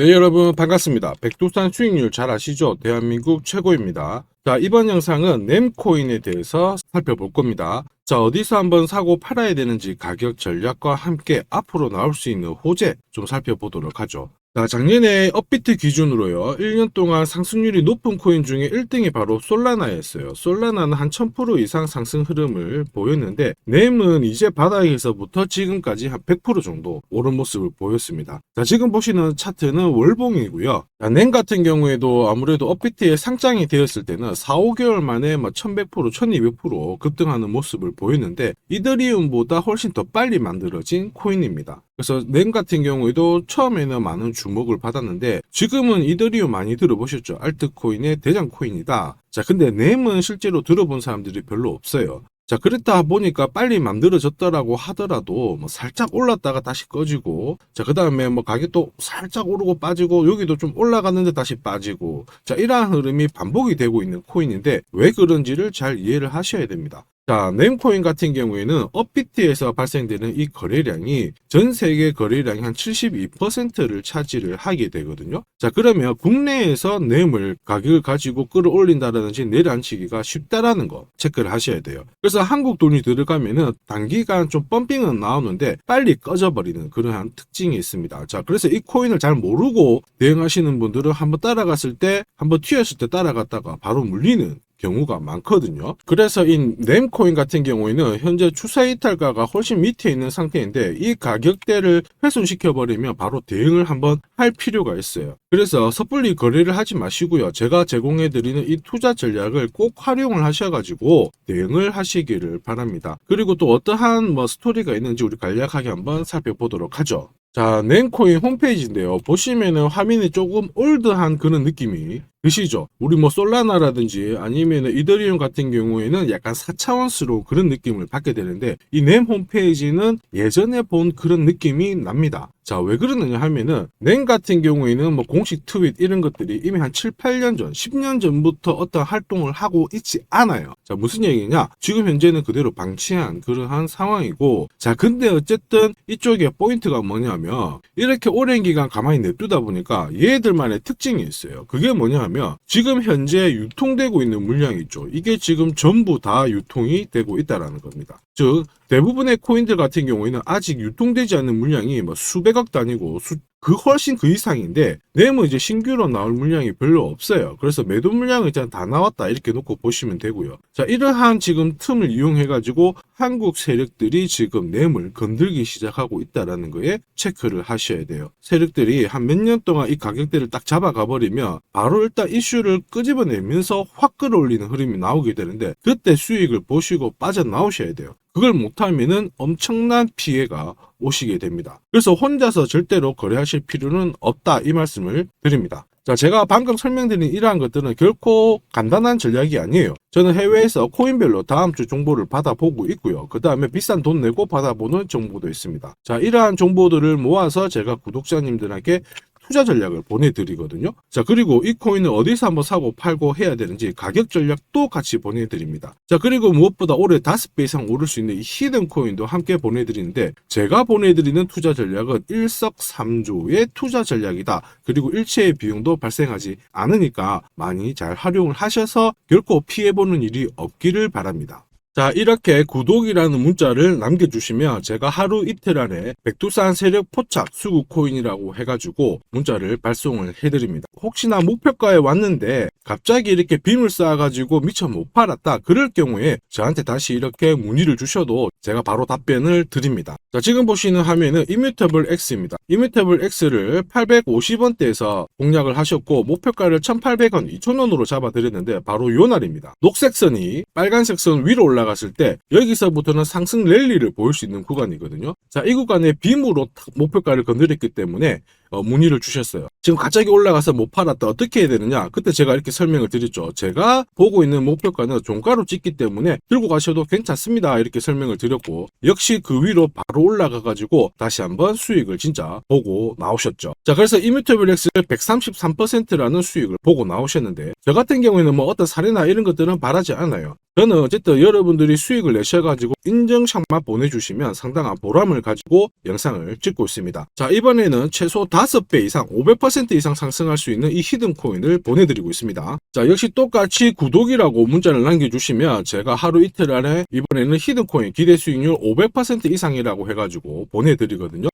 네, 여러분 반갑습니다. 백두산 수익률 잘 아시죠? 대한민국 최고입니다. 자, 이번 영상은 램코인에 대해서 살펴볼 겁니다. 자, 어디서 한번 사고 팔아야 되는지 가격 전략과 함께 앞으로 나올 수 있는 호재 좀 살펴보도록 하죠. 자, 작년에 업비트 기준으로요, 1년 동안 상승률이 높은 코인 중에 1등이 바로 솔라나였어요. 솔라나는 한 1000% 이상 상승 흐름을 보였는데, 램은 이제 바닥에서부터 지금까지 한 100% 정도 오른 모습을 보였습니다. 자, 지금 보시는 차트는 월봉이고요. 자, 램 같은 경우에도 아무래도 업비트에 상장이 되었을 때는 4, 5개월 만에 뭐 1100%, 1200% 급등하는 모습을 보였는데, 이더리움보다 훨씬 더 빨리 만들어진 코인입니다. 그래서 램 같은 경우에도 처음에는 많은 주목을 받았는데 지금은 이더리움 많이 들어보셨죠? 알트코인의 대장 코인이다. 자, 근데 램은 실제로 들어본 사람들이 별로 없어요. 자, 그렇다 보니까 빨리 만들어졌다라고 하더라도 뭐 살짝 올랐다가 다시 꺼지고 자, 그 다음에 뭐 가격도 살짝 오르고 빠지고 여기도 좀 올라갔는데 다시 빠지고 자, 이러한 흐름이 반복이 되고 있는 코인인데 왜 그런지를 잘 이해를 하셔야 됩니다. 자, 램코인 같은 경우에는 업비트에서 발생되는 이 거래량이 전 세계 거래량의 한 72%를 차지를 하게 되거든요. 자, 그러면 국내에서 램을 가격을 가지고 끌어올린다라든지 내려앉히기가 쉽다라는 거 체크를 하셔야 돼요. 그래서 한국 돈이 들어가면은 단기간 좀 펌핑은 나오는데 빨리 꺼져버리는 그러한 특징이 있습니다. 자, 그래서 이 코인을 잘 모르고 대응하시는 분들은 한번 따라갔을 때, 한번 튀었을 때 따라갔다가 바로 물리는 경우가 많거든요. 그래서 이 램코인 같은 경우에는 현재 추세 이탈가가 훨씬 밑에 있는 상태인데 이 가격대를 훼손시켜 버리면 바로 대응을 한번 할 필요가 있어요. 그래서 섣불리 거래를 하지 마시고요. 제가 제공해 드리는 이 투자 전략을 꼭 활용을 하셔 가지고 대응을 하시기를 바랍니다. 그리고 또 어떠한 뭐 스토리가 있는지 우리 간략하게 한번 살펴보도록 하죠. 자, 낸코인 홈페이지인데요. 보시면은 화면이 조금 올드한 그런 느낌이 드시죠? 우리 뭐 솔라나라든지 아니면 이더리움 같은 경우에는 약간 4차원스러운 그런 느낌을 받게 되는데 이램 홈페이지는 예전에 본 그런 느낌이 납니다. 자, 왜 그러느냐 하면은 램 같은 경우에는 뭐 공식 트윗 이런 것들이 이미 한 7, 8년 전, 10년 전부터 어떤 활동을 하고 있지 않아요. 자, 무슨 얘기냐? 지금 현재는 그대로 방치한 그러한 상황이고 자, 근데 어쨌든 이쪽에 포인트가 뭐냐면 이렇게 오랜 기간 가만히 냅두다 보니까 얘들만의 특징이 있어요. 그게 뭐냐 하면 지금 현재 유통되고 있는 물량이 있죠. 이게 지금 전부 다 유통이 되고 있다라는 겁니다. 즉 대부분의 코인들 같은 경우에는 아직 유통되지 않는 물량이 뭐 수백억 단위고 수, 그 훨씬 그 이상인데 내면 이제 신규로 나올 물량이 별로 없어요. 그래서 매도 물량은 일단 다 나왔다 이렇게 놓고 보시면 되고요. 자 이러한 지금 틈을 이용해 가지고 한국 세력들이 지금 램을 건들기 시작하고 있다라는 거에 체크를 하셔야 돼요. 세력들이 한 몇 년 동안 이 가격대를 딱 잡아가 버리면 바로 일단 이슈를 끄집어내면서 확 끌어올리는 흐름이 나오게 되는데 그때 수익을 보시고 빠져나오셔야 돼요. 그걸 못하면은 엄청난 피해가 오시게 됩니다. 그래서 혼자서 절대로 거래하실 필요는 없다 이 말씀을 드립니다. 자, 제가 방금 설명드린 이러한 것들은 결코 간단한 전략이 아니에요. 저는 해외에서 코인별로 다음 주 정보를 받아보고 있고요. 그 다음에 비싼 돈 내고 받아보는 정보도 있습니다. 자, 이러한 정보들을 모아서 제가 구독자님들에게 투자 전략을 보내드리거든요. 자, 그리고 이 코인을 어디서 한번 사고 팔고 해야 되는지 가격 전략도 같이 보내드립니다. 자, 그리고 무엇보다 올해 5배 이상 오를 수 있는 이 히든 코인도 함께 보내드리는데 제가 보내드리는 투자 전략은 일석삼조의 투자 전략이다. 그리고 일체의 비용도 발생하지 않으니까 많이 잘 활용을 하셔서 결코 피해보는 일이 없기를 바랍니다. 자, 이렇게 구독이라는 문자를 남겨주시면 제가 하루 이틀 안에 백두산 세력 포착 수급 코인이라고 해가지고 문자를 발송을 해드립니다. 혹시나 목표가에 왔는데 갑자기 이렇게 빔을 쌓아가지고 미처 못 팔았다. 그럴 경우에 저한테 다시 이렇게 문의를 주셔도 제가 바로 답변을 드립니다. 자, 지금 보시는 화면은 이뮤터블 X입니다. 이뮤터블 X를 850원대에서 공략을 하셨고 목표가를 1,800원, 2,000원으로 잡아드렸는데 바로 요 날입니다. 녹색 선이 빨간색 선 위로 올라갔을 때 여기서부터는 상승 랠리를 보일 수 있는 구간이거든요. 자, 이 구간에 빔으로 목표가를 건드렸기 때문에 어, 문의를 주셨어요. 지금 갑자기 올라가서 못 팔았다. 어떻게 해야 되느냐? 그때 제가 이렇게 설명을 드렸죠. 제가 보고 있는 목표가는 종가로 찍기 때문에 들고 가셔도 괜찮습니다. 이렇게 설명을 드렸고 역시 그 위로 바로 올라가 가지고 다시 한번 수익을 진짜 보고 나오셨죠. 자, 그래서 이뮤터블엑스를 133%라는 수익을 보고 나오셨는데 저 같은 경우에는 뭐 어떤 사례나 이런 것들은 바라지 않아요. 저는 어쨌든 여러분들이 수익을 내셔가지고 인증샷만 보내주시면 상당한 보람을 가지고 영상을 찍고 있습니다. 자, 이번에는 최소 5배 이상, 500% 이상 상승할 수 있는 이 히든 코인을 보내드리고 있습니다. 자, 역시 똑같이 구독이라고 문자를 남겨주시면 제가 하루 이틀 안에 이번에는 히든 코인 기대 수익률 500% 이상이라고 해가지고 보내드리거든요.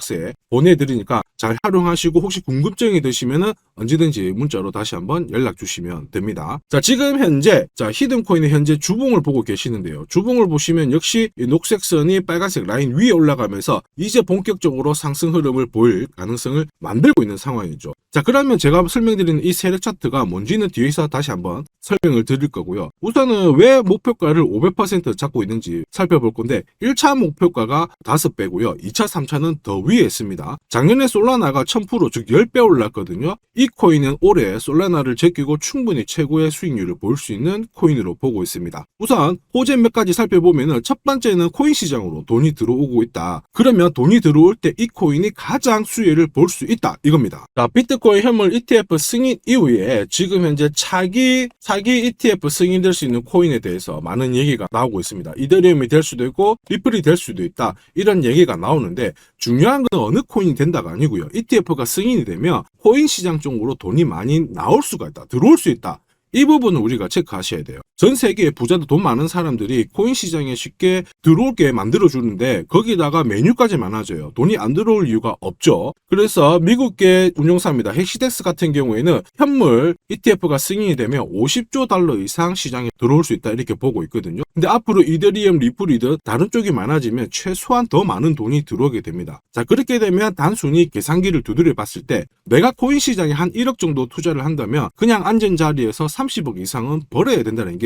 서에 보내드리니까 잘 활용하시고 혹시 궁금증이 드시면은 언제든지 문자로 다시 한번 연락 주시면 됩니다. 자, 지금 현재 자, 히든 코인의 현재 주봉을 보고 계시는데요. 주봉을 보시면 역시 이 녹색 선이 빨간색 라인 위에 올라가면서 이제 본격적으로 상승 흐름을 보일 가능성을 만들고 있는 상황이죠. 자, 그러면 제가 설명드리는 이 세력 차트가 뭔지는 뒤에서 다시 한번 설명을 드릴 거고요. 우선은 왜 목표가를 500% 잡고 있는지 살펴볼 건데 1차 목표가가 5배고요. 2차, 3차는 더 위에 있습니다. 작년에 솔라나가 1000%, 즉 10배 올랐거든요. 이 코인은 올해 솔라나를 제끼고 충분히 최고의 수익률을 볼 수 있는 코인으로 보고 있습니다. 우선 호재 몇 가지 살펴보면은 첫 번째는 코인 시장으로 돈이 들어오고 있다. 그러면 돈이 들어올 때 이 코인이 가장 수혜를 볼 수 있다. 이겁니다. 자, 비트코인 현물 ETF 승인 이후에 지금 현재 차기 차기 ETF 승인될 수 있는 코인에 대해서 많은 얘기가 나오고 있습니다. 이더리움이 될 수도 있고 리플이 될 수도 있다. 이런 얘기가 나오는데 중요한 건 어느 코인이 된다가 아니고요. ETF가 승인이 되면 코인 시장 쪽으로 돈이 많이 나올 수가 있다. 들어올 수 있다. 이 부분은 우리가 체크하셔야 돼요. 전 세계의 부자도 돈 많은 사람들이 코인 시장에 쉽게 들어올게 만들어주는데 거기다가 메뉴까지 많아져요. 돈이 안 들어올 이유가 없죠. 그래서 미국계 운용사입니다. 헬시덱스 같은 경우에는 현물 ETF가 승인이 되면 50조 달러 이상 시장에 들어올 수 있다 이렇게 보고 있거든요. 근데 앞으로 이더리움, 리플이든 다른 쪽이 많아지면 최소한 더 많은 돈이 들어오게 됩니다. 자 그렇게 되면 단순히 계산기를 두드려 봤을 때 내가 코인 시장에 한 1억 정도 투자를 한다면 그냥 앉은 자리에서 30억 이상은 벌어야 된다는 게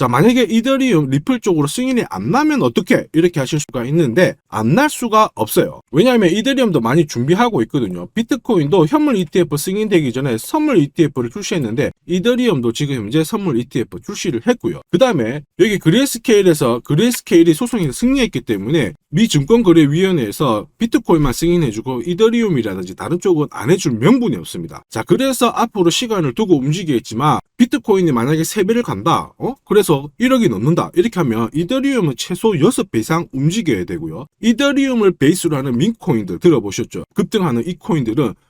자, 만약에 이더리움 리플 쪽으로 승인이 안 나면 어떻게 이렇게 하실 수가 있는데 안 날 수가 없어요. 왜냐하면 이더리움도 많이 준비하고 있거든요. 비트코인도 현물 ETF 승인되기 전에 선물 ETF를 출시했는데 이더리움도 지금 현재 선물 ETF 출시를 했고요. 그 다음에 여기 그레이스케일에서 그레이스케일이 소송에서 승리했기 때문에 미 증권거래위원회에서 비트코인만 승인해주고 이더리움이라든지 다른 쪽은 안 해줄 명분이 없습니다. 자, 그래서 앞으로 시간을 두고 움직이겠지만 비트코인이 만약에 3배를 간다. 어? 그래서 1억이 넘는다. 이렇게 하면 이더리움은 최소 6배 이상 움직여야 되고요. 이더리움을 베이스로 하는 민코인들 들어보셨죠? 급등하는 이 코인들은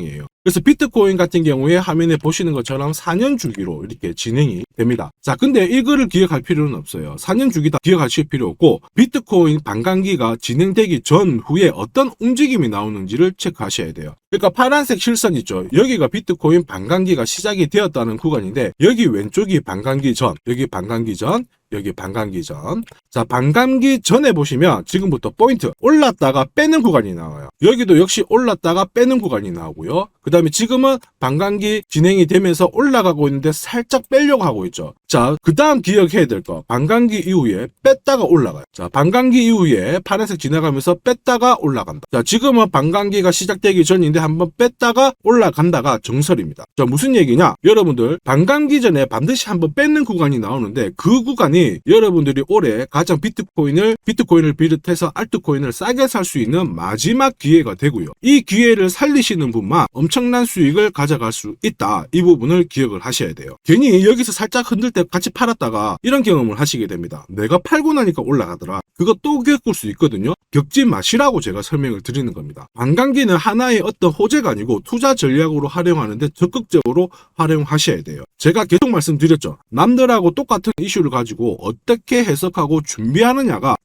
이에요. 그래서 비트코인 같은 경우에 화면에 보시는 것처럼 4년 주기로 이렇게 진행이 됩니다. 자, 근데 이거를 기억할 필요는 없어요. 4년 주기 다 기억하실 필요 없고 비트코인 반감기가 진행되기 전 후에 어떤 움직임이 나오는지를 체크하셔야 돼요. 그러니까 파란색 실선 있죠. 여기가 비트코인 반감기가 시작이 되었다는 구간인데 여기 왼쪽이 반감기 전, 여기 반감기 전, 여기 반감기 전. 자, 반감기 전에 보시면 지금부터 포인트 올랐다가 빼는 구간이 나와요. 여기도 역시 올랐다가 빼는 구간이 나오고요. 그 다음에 지금은 반감기 진행이 되면서 올라가고 있는데 살짝 빼려고 하고 있죠. 자, 그 다음 기억해야 될 거. 반감기 이후에 뺐다가 올라가요. 자, 반감기 이후에 파란색 지나가면서 뺐다가 올라간다. 자, 지금은 반감기가 시작되기 전인데 한번 뺐다가 올라간다가 정설입니다. 자, 무슨 얘기냐? 여러분들 반감기 전에 반드시 한번 뺏는 구간이 나오는데 그 구간이 여러분들이 올해 가장 비트코인을 비트코인을 비롯해서 알트코인을 싸게 살 수 있는 마지막 기회가 되고요. 이 기회를 살리시는 분만 엄청 엄청난 수익을 가져갈 수 있다. 이 부분을 기억을 하셔야 돼요. 괜히 여기서 살짝 흔들 때 같이 팔았다가 이런 경험을 하시게 됩니다. 내가 팔고 나니까 올라가더라. 그거 또 겪을 수 있거든요. 겪지 마시라고 제가 설명을 드리는 겁니다. 반감기는 하나의 어떤 호재가 아니고 투자 전략으로 활용하는데 적극적으로 활용하셔야 돼요. 제가 계속 말씀드렸죠. 남들하고 똑같은 이슈를 가지고 어떻게 해석하고 준비하느냐가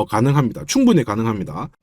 어, 가능합니다. 충분히 가능합니다.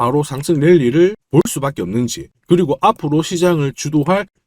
바로 상승 랠리를 볼 수밖에 없는지, 그리고 앞으로 시장을 주도할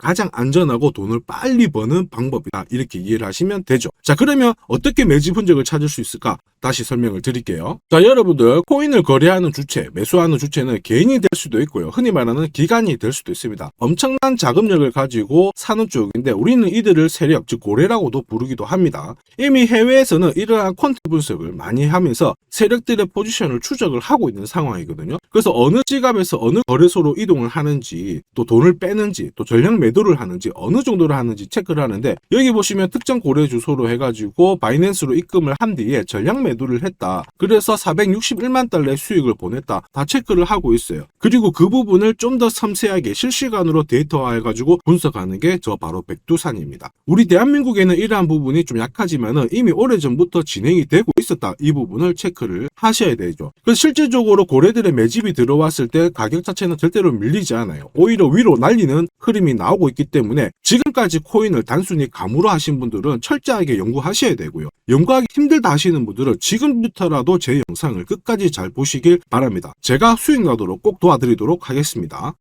가장 안전하고 돈을 빨리 버는 방법이다. 이렇게 이해를 하시면 되죠. 자, 그러면 어떻게 매집 흔적을 찾을 수 있을까? 다시 설명을 드릴게요. 자, 여러분들 코인을 거래하는 주체, 매수하는 주체는 개인이 될 수도 있고요. 흔히 말하는 기관이 될 수도 있습니다. 엄청난 자금력을 가지고 사는 쪽인데 우리는 이들을 세력, 즉 고래라고도 부르기도 합니다. 이미 해외에서는 이러한 퀀트 분석을 많이 하면서 세력들의 포지션을 추적을 하고 있는 상황이거든요. 그래서 어느 지갑에서 어느 거래소로 이동을 하는지, 또 돈을 빼는지, 또 전략 매 도를 하는지, 어느 정도를 하는지 체크를 하는데 여기 보시면 특정 거래 주소로 해가지고 바이낸스로 입금을 한 뒤에 전략 매도를 했다. 그래서 461만 달러의 수익을 보냈다. 다 체크를 하고 있어요. 그리고 그 부분을 좀 더 섬세하게 실시간으로 데이터화해가지고 분석하는 게 저 바로 백두산입니다. 우리 대한민국에는 이러한 부분이 좀 약하지만은 이미 오래전부터 진행이 되고 있었다. 이 부분을 체크를 하셔야 되죠. 실질적으로 고래들의 매집이 들어왔을 때 가격 자체는 절대로 밀리지 않아요. 오히려 위로 날리는 흐름이 나오고 있기 때문에 지금까지 코인을 단순히 감으로 하신 분들은 철저하게 연구하셔야 되고요. 연구하기 힘들다 하시는 분들은 지금부터라도 제 영상을 끝까지 잘 보시길 바랍니다. 제가 수익 나도록 꼭 도와드리도록 하겠습니다.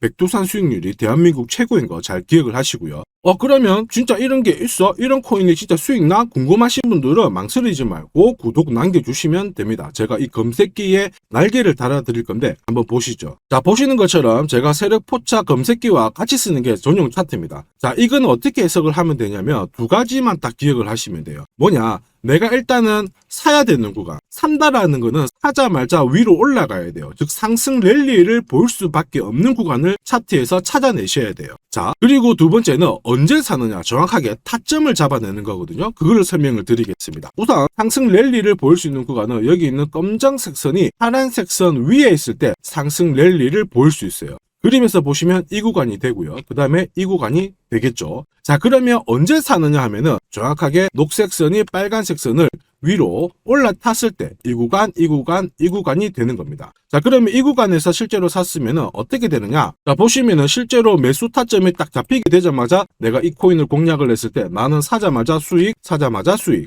백두산 수익률이 대한민국 최고인 거 잘 기억을 하시고요. 어 그러면 진짜 이런 게 있어? 이런 코인이 진짜 수익 나? 궁금하신 분들은 망설이지 말고 구독 남겨주시면 됩니다. 제가 이 검색기에 날개를 달아드릴 건데 한번 보시죠. 자 보시는 것처럼 제가 세력 포차 검색기와 같이 쓰는 게 전용 차트입니다. 자 이건 어떻게 해석을 하면 되냐면 두 가지만 딱 기억을 하시면 돼요. 뭐냐? 내가 일단은 사야 되는 구간. 산다라는 거는 사자마자 위로 올라가야 돼요. 즉 상승 랠리를 볼 수밖에 없는 구간을 차트에서 찾아내셔야 돼요. 자, 그리고 두 번째는 언제 사느냐 정확하게 타점을 잡아내는 거거든요. 그거를 설명을 드리겠습니다. 우선 상승 랠리를 볼 수 있는 구간은 여기 있는 검정색 선이 파란색 선 위에 있을 때 상승 랠리를 볼 수 있어요. 그림에서 보시면 이 구간이 되고요. 그 다음에 이 구간이 되겠죠. 자, 그러면 언제 사느냐 하면은 정확하게 녹색 선이 빨간색 선을 위로 올라탔을 때 이 구간, 이 구간, 이 구간이 되는 겁니다. 자, 그러면 이 구간에서 실제로 샀으면은 어떻게 되느냐? 자, 보시면은 실제로 매수 타점이 딱 잡히게 되자마자 내가 이 코인을 공략을 했을 때 나는 사자마자 수익, 사자마자 수익.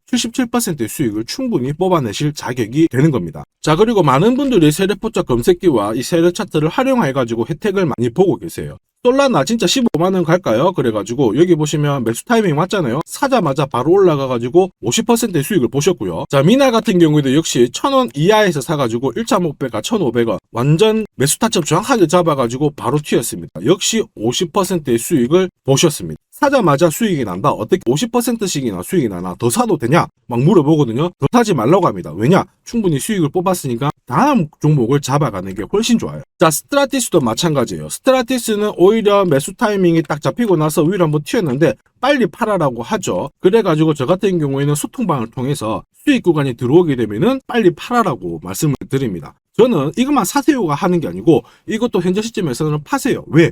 77%의 수익을 충분히 뽑아내실 자격이 되는 겁니다. 자, 그리고 많은 분들이 세력포차 검색기와 이 세력 차트를 활용해가지고 혜택을 많이 보고 계세요. 솔라나 진짜 15만원 갈까요? 그래가지고 여기 보시면 매수 타이밍 맞잖아요. 사자마자 바로 올라가가지고 50%의 수익을 보셨고요. 자 미나 같은 경우에도 역시 1000원 이하에서 사가지고 1.5배가 1,500원 완전 매수 타점 정확하게 잡아가지고 바로 튀었습니다. 역시 50%의 수익을 보셨습니다. 사자마자 수익이 난다. 어떻게 50%씩이나 수익이 나나 더 사도 되냐? 막 물어보거든요. 더 사지 말라고 합니다. 왜냐? 충분히 수익을 뽑았으니까 다음 종목을 잡아가는 게 훨씬 좋아요. 자, 스트라티스도 마찬가지예요. 스트라티스는 오 히려 매수 타이밍이 딱 잡히고 나서 위로 한번 튀었는데 빨리 팔아라고 하죠. 그래가지고 저 같은 경우에는 소통방을 통해서 수익 구간이 들어오게 되면은 빨리 팔아라고 말씀을 드립니다. 저는 이것만 사세요가 하는 게 아니고 이것도 현재 시점에서는 파세요. 왜?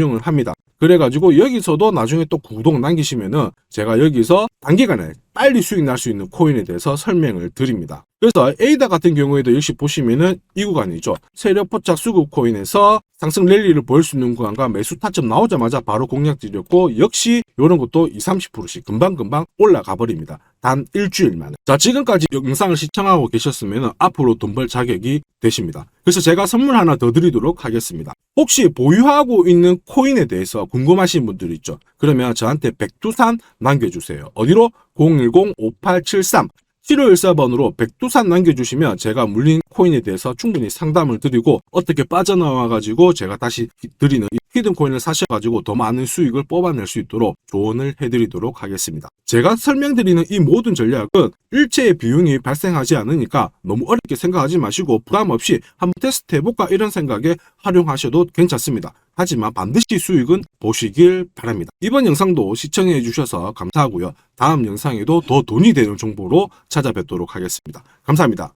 을 합니다. 그래가지고 여기서도 나중에 또 구독 남기시면은 제가 여기서 단기간에 빨리 수익 날 수 있는 코인에 대해서 설명을 드립니다. 그래서 에이다 같은 경우에도 역시 보시면은 이 구간이죠. 세력 포착 수급 코인에서 상승 랠리를 보일 수 있는 구간과 매수 타점 나오자마자 바로 공략 드렸고 역시 이런 것도 20, 30%씩 금방금방 올라가 버립니다. 단 일주일 만에. 자, 지금까지 영상을 시청하고 계셨으면 앞으로 돈 벌 자격이 되십니다. 그래서 제가 선물 하나 더 드리도록 하겠습니다. 혹시 보유하고 있는 코인에 대해서 궁금하신 분들 있죠? 그러면 저한테 백두산 남겨주세요. 어디로? 010-5873 7514번으로 백두산 남겨주시면 제가 물린 코인에 대해서 충분히 상담을 드리고 어떻게 빠져나와가지고 제가 다시 드리는 이 히든 코인을 사셔가지고 더 많은 수익을 뽑아낼 수 있도록 조언을 해드리도록 하겠습니다. 제가 설명드리는 이 모든 전략은 일체의 비용이 발생하지 않으니까 너무 어렵게 생각하지 마시고 부담 없이 한번 테스트 해볼까 이런 생각에 활용하셔도 괜찮습니다. 하지만 반드시 수익은 보시길 바랍니다. 이번 영상도 시청해 주셔서 감사하고요. 다음 영상에도 더 돈이 되는 정보로 찾아뵙도록 하겠습니다. 감사합니다.